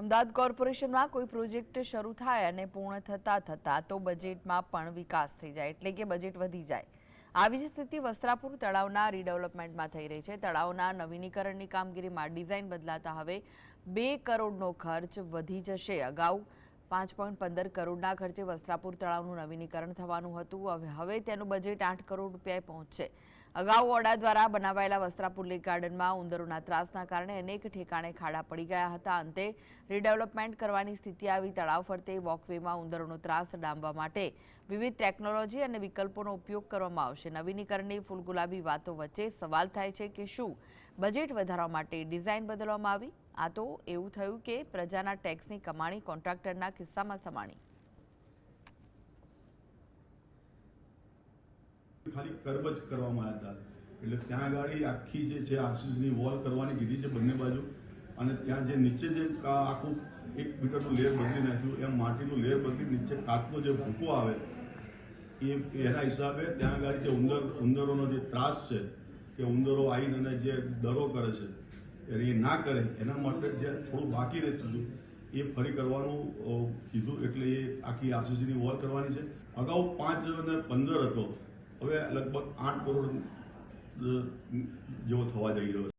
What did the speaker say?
અમદાવાદ કોર્પોરેશનમાં કોઈ પ્રોજેક્ટ શરૂ થાય અને પૂર્ણ થતાં થતાં તો બજેટમાં પણ વિકાસ થઈ જાય, એટલે કે બજેટ વધી જાય. આવી જ સ્થિતિ વસ્ત્રાપુર તળાવના રીડેવલપમેન્ટમાં થઈ રહી છે. તળાવના નવીનીકરણની કામગીરીમાં ડિઝાઇન બદલાતા હવે બે કરોડનો ખર્ચ વધી જશે. અગાઉ પાંચ પોઈન્ટ પંદર કરોડના ખર્ચે વસ્ત્રાપુર તળાવનું નવીનીકરણ થવાનું હતું. હવે હવે તેનું બજેટ આઠ કરોડ રૂપિયાએ પહોંચશે. અગાઉ ઓડા દ્વારા બનાવાયેલા વસ્ત્રાપુર લેક ગાર્ડનમાં ઉંદરોના ત્રાસના કારણે અનેક ઠેકાણે ખાડા પડી ગયા હતા. અંતે રીડેવલપમેન્ટ કરવાની સ્થિતિ આવી. તળાવ ફરતે વોકવેમાં ઉંદરોનો ત્રાસ ડામવા માટે વિવિધ ટેકનોલોજી અને વિકલ્પોનો ઉપયોગ કરવામાં આવશે. નવીનીકરણની ફૂલગુલાબી વાતો વચ્ચે સવાલ થાય છે કે શું બજેટ વધારવા માટે ડિઝાઇન બદલવામાં આવી? આ તો એવું થયું કે પ્રજાના ટેક્સની કમાણી કોન્ટ્રાક્ટરના કિસ્સામાં સમાણી ખાલી કર્બ જ કરવામાં આવ્યા હતા. એટલે ત્યાં આગળ આખી જે છે આશીષની વોલ કરવાની કીધી છે બંને બાજુ. અને ત્યાં જે નીચે જે આખું એક મીટરનું લેયર બદલી નાખ્યું, એમ માટીનું લેયર બદલી નીચે કાચનો જે ભૂકો આવે, એ એના હિસાબે ત્યાં આગળ જે ઉંદર, ઉંદરોનો જે ત્રાસ છે, કે ઉંદરો આવીને અને જે દરો કરે છે એ ના કરે, એના માટે જે થોડું બાકી રહેતું હતું, એ ફરી કરવાનું કીધું. એટલે એ આખી આરસીસીની વોલ કરવાની છે. અગાઉ પાંચ અને પંદર હતો. હવે લગભગ આઠ કરોડ જેવો થવા જઈ રહ્યો છે.